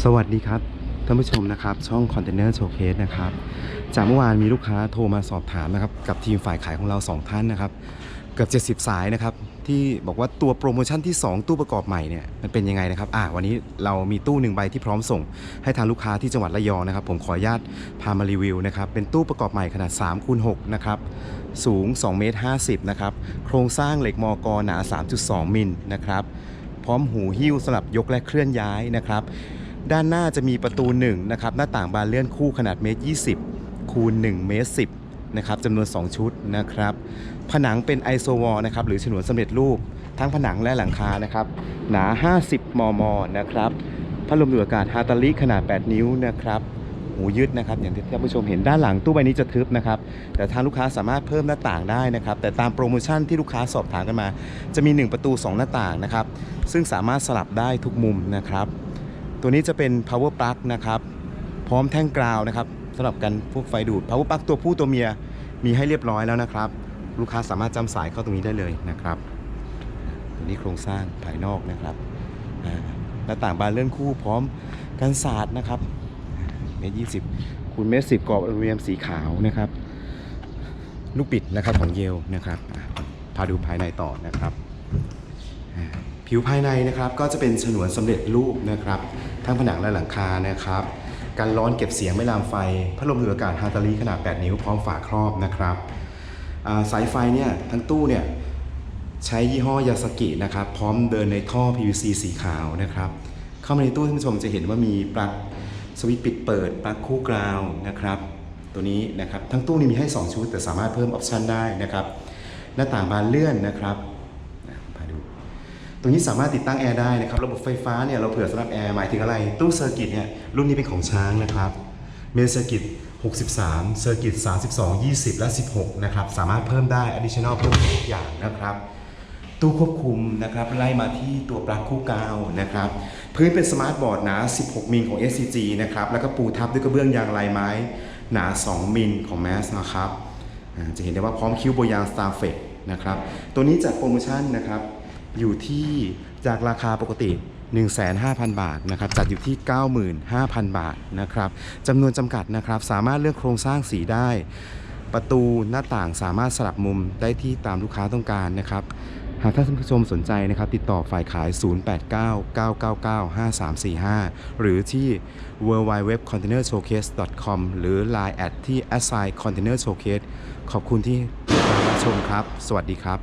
สวัสดีครับท่านผู้ชมนะครับ ช่องคอนเทนเนอร์โชว์เคสนะครับจากเมื่อวานมีลูกค้าโทรมาสอบถามนะครับกับทีมฝ่ายขายของเรา 2 ท่านนะครับ เกือบ70 สายนะครับ ที่บอกว่าตัวโปรโมชั่นที่ 2 ตู้ประกอบใหม่เนี่ยมันเป็นยังไงนะครับอ่าวันนี้เรามีตู้หนึ่งใบที่พร้อมส่ง ให้ทางลูกค้าที่จังหวัดระยองนะครับ ผมขออนุญาตพามารีวิวนะครับเป็นตู้ประกอบใหม่ขนาด3คูณ6นะครับสูง2เมตร50นะครับโครงสร้างเหล็กมอกหนา 3.2 มิลนะครับพร้อมหูหิ้วสำหรับยกและเคลื่อนย้ายนะครับ ด้านหน้าจะมีประตู1นะครับหน้าต่างบานเลื่อนคู่ขนาดเมตร 20 คูณ1เมตร 10 นะครับจำนวน 2 ชุดนะครับ ผนังเป็นไอโซวอลนะครับหรือฉนวนสำเร็จรูป ทั้งผนังและหลังคานะครับ หนา 50 มม นะครับ พัดลมดูดอากาศฮาตาลิขนาด 8 นิ้วนะครับหูยืดนะครับอย่างที่ท่านผู้ชมเห็นด้านหลังตู้ใบนี้จะทึบนะครับ แต่ทางลูกค้าสามารถเพิ่มหน้าต่างได้นะครับ แต่ตามโปรโมชั่นที่ลูกค้าสอบถามกันมา จะมี 1 ประตู 2 หน้าต่างนะครับ ซึ่งสามารถสลับได้ทุกมุมนะครับ ตัวนี้จะเป็น power plug นะครับ พร้อมแท่งกราวนะครับสำหรับกันพวกไฟดูด power plug ตัวผู้ตัวเมียมีให้เรียบร้อยแล้วนะครับ ลูกค้าสามารถจำสายเข้าตรงนี้ได้เลยนะครับ ตัวนี้โครงสร้างภายนอกนะครับหน้าต่างบานเลื่อนคู่พร้อมกันศาสตร์นะครับเมตรยี่สิบคูณเมตรสิบกรอบอลูมิเนียมสีขาวนะครับ ลูกปิดนะครับของเยลนะครับพาดูภายในต่อนะครับ ผิวภายในนะครับก็จะเป็นฉนวนสำเร็จรูปนะครับ ทั้งผนังและหลังคานะครับการร้อนเก็บเสียงไม่ลามไฟ พัดลมดูดอากาศฮาตาลีขนาด 8 นิ้วพร้อมฝาครอบนะครับสายไฟเนี่ยทั้งตู้เนี่ยใช้ยี่ห้อยาสกินะครับ พร้อมเดินในท่อ PVC สีขาวนะครับ เข้ามาในตู้ท่านผู้ชมจะเห็นว่ามีปลั๊กสวิตช์ปิดเปิดปลั๊กคู่กราวนะครับ ตัวนี้นะครับทั้งตู้นี้มีให้ 2 ชุด แต่สามารถเพิ่มออปชันได้นะครับ หน้าต่างบานเลื่อนนะครับ ตรงนี้สามารถติดตั้งแอร์ได้นะครับ ระบบไฟฟ้าเนี่ยเราเผื่อสำหรับแอร์หมายถึงอะไร ตู้เซอร์กิตเนี่ยรุ่นนี้เป็นของช้างนะครับ เมนเซอร์กิต63เซอร์กิต32 20 และ 16 นะครับ สามารถเพิ่มได้ additional เพิ่มทุกอย่างนะครับ ตู้ควบคุมนะครับ ไล่มาที่ตัวปลั๊กคู่กาวนะครับ พื้นเป็นสมาร์ทบอร์ดหนา 16 มิลของ SCG นะครับ แล้วก็ปูทับด้วยกระเบื้องยางลายไม้ หนา 2 มิลของ MAS นะครับ จะเห็นได้ว่าพร้อมคิ้วโบยาง Starflex นะครับ ตัวนี้จากโปรโมชั่นนะครับ อยู่ที่จากราคาปกติ 15,000 บาทนะครับจัดอยู่ที่ 95,000 บาทนะครับจำนวนจำกัดนะครับสามารถเลือกโครงสร้างสีได้ ประตูหน้าต่างสามารถสลับมุมได้ที่ตามลูกค้าต้องการนะครับหากท่านผู้ชมสนใจนะครับ ติดต่อฝ่ายขาย 0899995345 หรือที่ www.containershowcase.com หรือ line at ที่ assign container showcase ขอบคุณที่ติดตามรับชมครับ สวัสดีครับ